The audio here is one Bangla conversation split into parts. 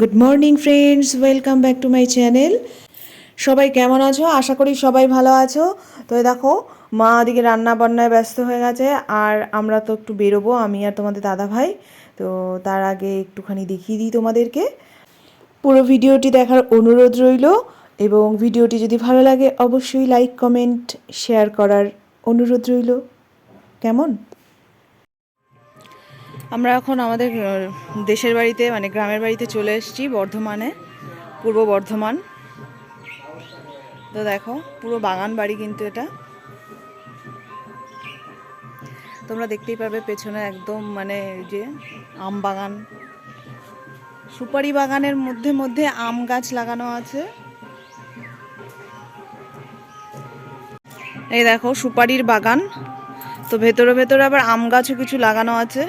Good morning friends welcome back to my channel সবাই কেমন আছো? আশা করি সবাই ভালো আছো। তো দেখো, মা ওদিকে রান্না বান্নায় ব্যস্ত হয়ে গেছে, আর আমরা তো একটু বেরোবো, আমি আর তোমাদের দাদা ভাই। তো তার আগে একটুখানি দেখিয়ে দিই তোমাদেরকে। পুরো ভিডিওটি দেখার অনুরোধ রইল, এবং ভিডিওটি যদি ভালো লাগে, অবশ্যই লাইক কমেন্ট শেয়ার করার অনুরোধ রইল। কেমন? আমরা এখন আমাদের দেশের বাড়িতে মানে গ্রামের বাড়িতে চলে এসেছি বর্ধমানে, পূর্ব বর্ধমান। তো দেখো, পুরো বাগান বাড়ি কিন্তু এটা। তোমরা দেখতেই পারবে পেছনে একদম মানে যে আম বাগান। সুপারি বাগানের মধ্যে মধ্যে আম গাছ লাগানো আছে। এই দেখো, সুপারির বাগান। তো ভেতরে ভেতরে আবার আম গাছও কিছু লাগানো আছে।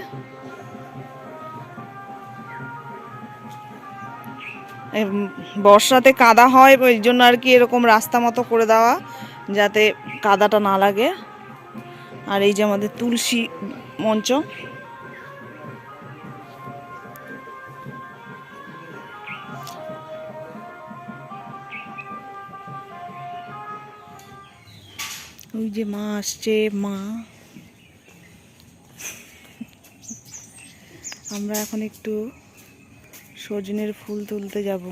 বর্ষাতে কাদা হয়, ওই জন্য আর কি এরকম রাস্তা মতো করে দেওয়া, যাতে কাদাটা না লাগে। আর এই যে আমাদের তুলসী মঞ্চ। ওই যে মা আসছে, মা। আমরা এখন একটু সজনের ফুল তুলতে যাব।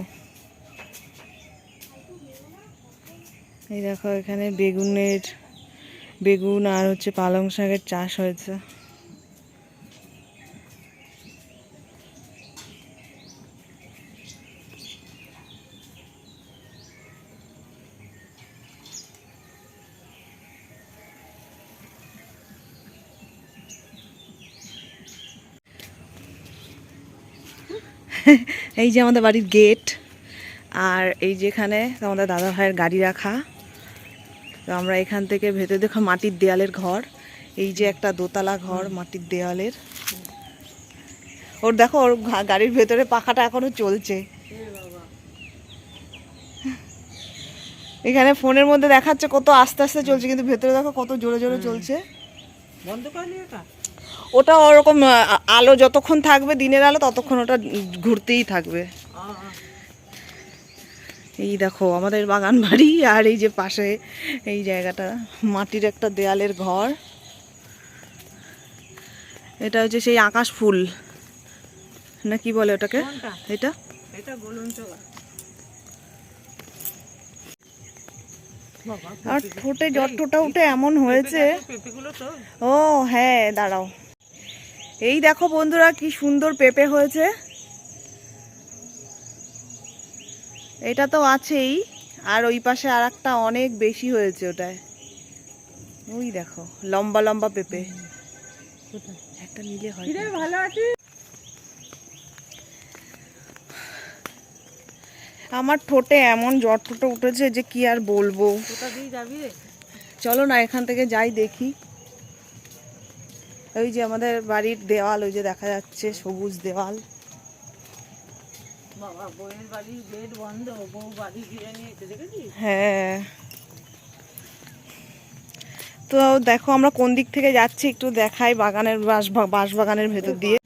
এই দেখো এখানে বেগুনের, বেগুন আর হচ্ছে পালং শাকের চাষ হয়েছে। এই যে আমাদের বাড়ির গেট, আর এই যেখানে আমাদের দাদা ভাইয়ের গাড়ি রাখা। তো আমরা এখান থেকে ভেতরে দেখো মাটির দেয়ালের ঘর। এই যে একটা দোতলা ঘর মাটির দেয়ালের। ওর দেখো, ওর গাড়ির ভেতরে পাখাটা এখনও চলছে। এখানে ফোনের মধ্যে দেখাচ্ছে কত আস্তে আস্তে চলছে, কিন্তু ভেতরে দেখো কত জোরে জোরে চলছে। বন্ধ করলি ওটা ওটা ওরকম আলো যতক্ষণ থাকবে দিনের আলো ততক্ষণ ওটা ঘুরতেই থাকবে। এই দেখো আমাদের বাগান বাড়ি আর এই যে পাশে এই জায়গাটা মাটির একটা দেয়ালের ঘর। এটা হচ্ছে সেই আকাশ ফুল। না কি বলে ওটাকে? এটা? আর ঠোঁটে জ্বর ঠোঁটা উঠে এমন হয়েছে। ও হ্যাঁ দাঁড়াও। এই দেখো বন্ধুরা কি সুন্দর পেঁপে হয়েছে। এটা তো আছেই আর ওই পাশে আর একটা অনেক বেশি হয়েছে ওটায়। ওই দেখো লম্বা লম্বা পেঁপে। একটা নিলে হয় ভালো আছিস? আমার ঠোঁটে এমন জ্বর ঠোঁটে উঠেছে যে কি আর বলব। চলো না এখান থেকে যাই দেখি। ওই যে আমাদের বাড়ির দেওয়াল ওই যে দেখা যাচ্ছে সবুজ দেওয়াল। হ্যাঁ। তো দেখো আমরা কোন দিক থেকে যাচ্ছি একটু দেখাই বাগানের বাঁশ বাঁশ বাগানের ভেতর দিয়ে।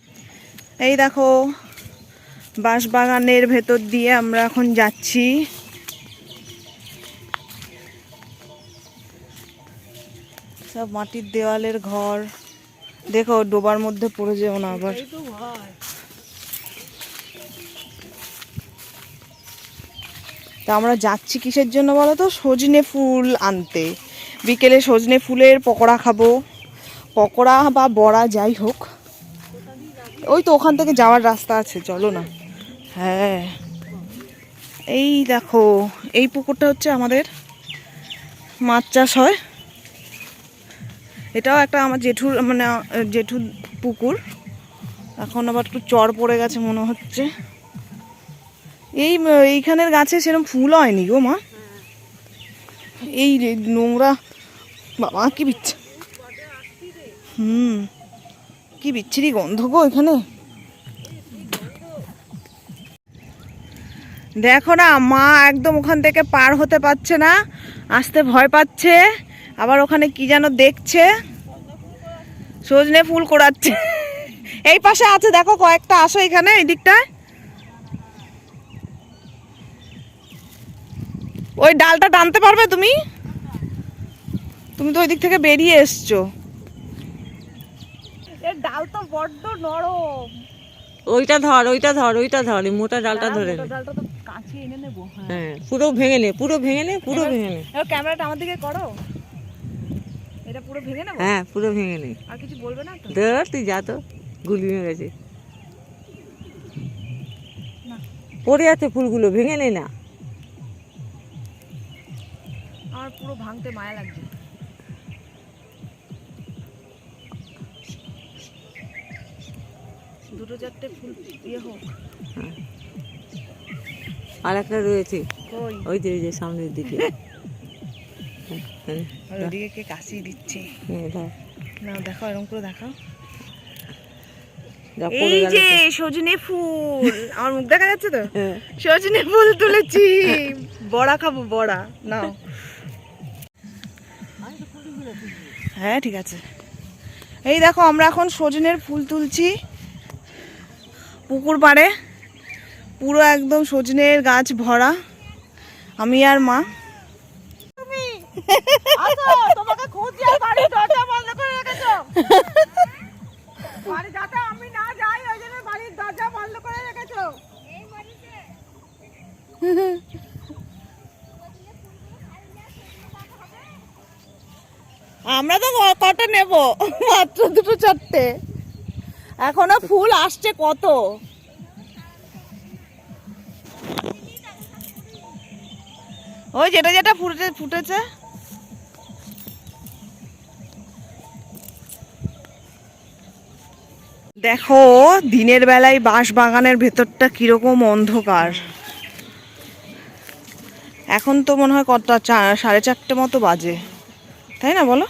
এই দেখো বাঁশ বাগানের ভেতর দিয়ে আমরা এখন যাচ্ছি। সব মাটির দেওয়ালের ঘর। দেখো, ডোবার মধ্যে পড়ে যেও না আবার। তো আমরা যাচ্ছি কিসের জন্য বলো তো? সজনে ফুল আনতে। বিকেলে সজনে ফুলের পকোড়া খাব। পকোড়া বা বড়া যাই হোক। ওই তো ওখান থেকে যাওয়ার রাস্তা আছে, চলো না। হ্যাঁ। এই দেখো, এই পুকুরটা হচ্ছে আমাদের মাছ চাষ হয়। এটাও একটা আমার জেঠুর মানে জেঠুর পুকুর। এখন আবার একটু চর পড়ে গেছে মনে হচ্ছে। এই, এইখানের গাছে সেরকম ফুল হয়নি গো মা। এই নোংরা, বাবা, কি বিচ্ছি, হুম, কি বিচ্ছিরি গন্ধ গো এখানে। দেখো না, মা একদম ওখান থেকে পার হতে পারছে না, আসতে ভয় পাচ্ছে। আবার ওখানে কি যেন দেখছে? সজনে ফুল কোড়াচ্ছে। এই পাশে আছে দেখো কয়েকটা আসো এখানে এই দিকটায়। ওই ডালটা টানতে পারবে তুমি? তুমি তো ওই দিক থেকে বেরিয়ে এসছো। এর ডাল তো বড্ড নরম। ওইটা ধর ওইটা ধর ওইটা ধর মোটা হ্যাঁ, ডালটা ধরে হ্যাঁ।, হ্যাঁ। পুরো ভেঙে নে পুরো ভেঙে নে পুরো ভেঙে নে। ক্যামেরাটা আমার দিকে করো। এটা পুরো ভেঙে নেব? হ্যাঁ পুরো ভেঙে নে আর কিছু বলবে না তো? ধর তুই যা তো গুলি হয়ে গেছে। পড়ে আছে ফুলগুলো ভেঙে নে না। আমার পুরো ভাঙতে মায়া লাগছে। দুটো চারটে ফুল ইয়ে হোক। আর একটা রয়েছে। ওই যে ওই যে সামনের দিকে। হ্যাঁ, আর ওদিকে কে কাশি দিচ্ছে। না দেখো এরকম করে দেখাও। এই যে সজনে ফুল। আমার মুখ দেখা যাচ্ছে তো? হ্যাঁ। সজনে ফুল তুলেছি। বড়া খাব বড়া। নাও। হ্যাঁ ঠিক আছে। এই দেখো আমরা এখন সজনের ফুল তুলছি। পুকুর পাড়ে। পুরো একদম সজনের গাছ ভরা। আমি আর মা তোমাকে খুঁজছি আর বাড়ির দরজা বন্ধ করে রেখেছো বাড়ি যাতে আমি না যাই ওই জন্য বাড়ির দরজা বন্ধ করে রেখেছো আমরা তো কটা নেব? মাত্র দুটো চারটে। এখনও ফুল আসছে কত? ওই যেটা যেটা ফুটে ফুটেছে। দেখো, দিনের বেলায় বাঁশ বাগানের ভেতরটা কীরকম অন্ধকার। এখন তো মনে হয় কটা সাড়ে চারটে মতো বাজে। তাই না বলো?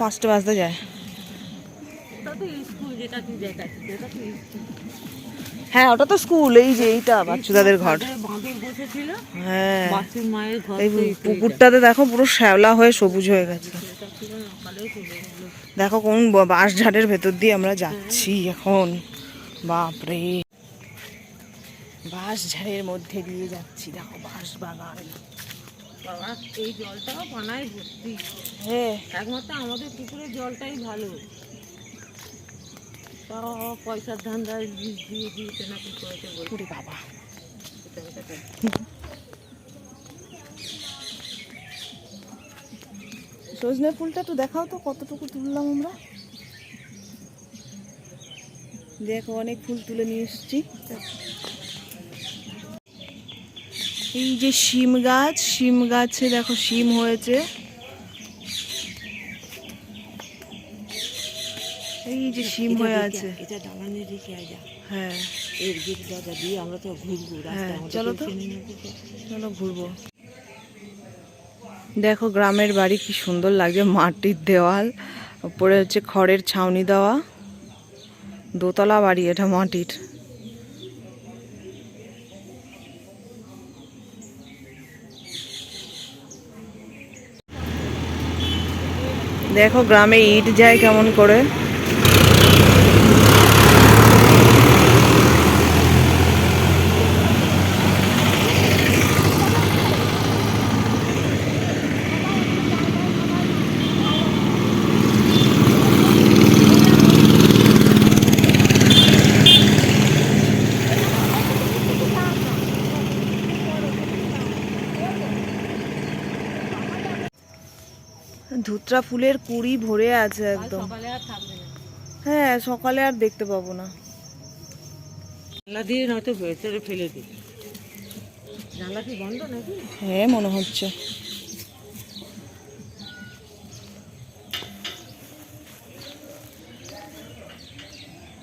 পাঁচটা বাজতে যায়। হ্যাঁ ওটা তো স্কুল এই যে এইটা বাচ্চাদের ঘর। হ্যাঁ। এই পুকুরটাতে দেখো পুরো শ্যাওলা হয়ে সবুজ হয়ে গেছে। দেখো কোন বাঁশ ঝাড়ের ভেতর দিয়ে আমরা যাচ্ছি এখন। বাপরে। বাঁশ ঝাড়ের মধ্যে দিয়ে যাচ্ছি। দেখো বাঁশ বাগান। বাবা এই জলটাও পানায় ভর্তি। হ্যাঁ। একমাত্র আমাদের পুকুরের জলটাই ভালো। তাও পয়সার ধান্দায় বীজ দিয়ে দিয়েছে না কি করেছে বাবা। সজনে ফুলটা একটু দেখাও তো কতটুকু তুললাম আমরা। দেখো অনেক ফুল তুলে নিয়ে এসেছি। এই যে শিম গাছ শিম গাছে দেখো শিম হয়েছে। এই যে শিম হয়ে আছে। এটা হ্যাঁ। এর গেট দরজা দিয়ে আমরা তো ঘুরবো হ্যাঁ, চলো তো। চলো ঘুরবো। দেখো গ্রামের বাড়ি কি সুন্দর লাগছে মাটির দেওয়াল উপরে হচ্ছে খড়ের ছাউনি দেওয়া দোতলা বাড়ি এটা মাটির। দেখো গ্রামে ইট যায় কেমন করে। ধুতরা ফুলের কুড়ি ভরে আছে একদম। হ্যাঁ সকালে আর দেখতে পাবো না। জানলা দিয়ে নয়তো ভেতরে ফেলে দিই। জানলা কি বন্ধ নাকি? হ্যাঁ মনে হচ্ছে।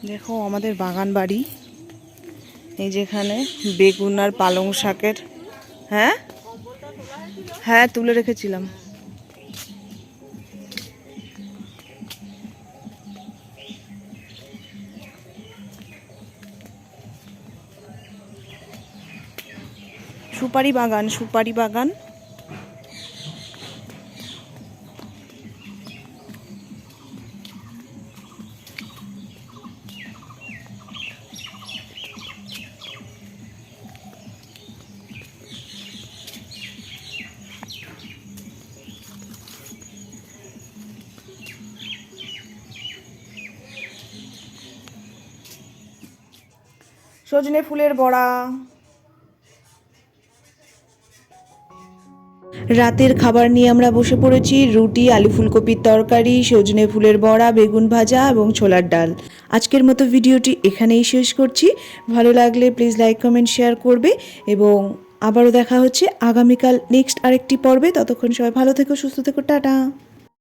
দেখো আমাদের বাগান বাড়ি। এই যেখানে বেগুন আর পালং শাকের হ্যাঁ? হ্যাঁ তুলে রেখেছিলাম। সুপারি বাগান সুপারি বাগান। সজনে ফুলের বড়া। রাতের খাবার নিয়ে আমরা বসে পড়েছি, রুটি, আলু ফুলকপির তরকারি, সজনে ফুলের বড়া, বেগুন ভাজা এবং ছোলার ডাল। আজকের মতো ভিডিওটি এখানেই শেষ করছি। ভালো লাগলে প্লিজ লাইক কমেন্ট শেয়ার করবে এবং আবারও দেখা হচ্ছে আগামীকাল নেক্সট আরেকটি পর্বে। ততক্ষণ সবাই ভালো থেকো, সুস্থ থেকো, টাটা।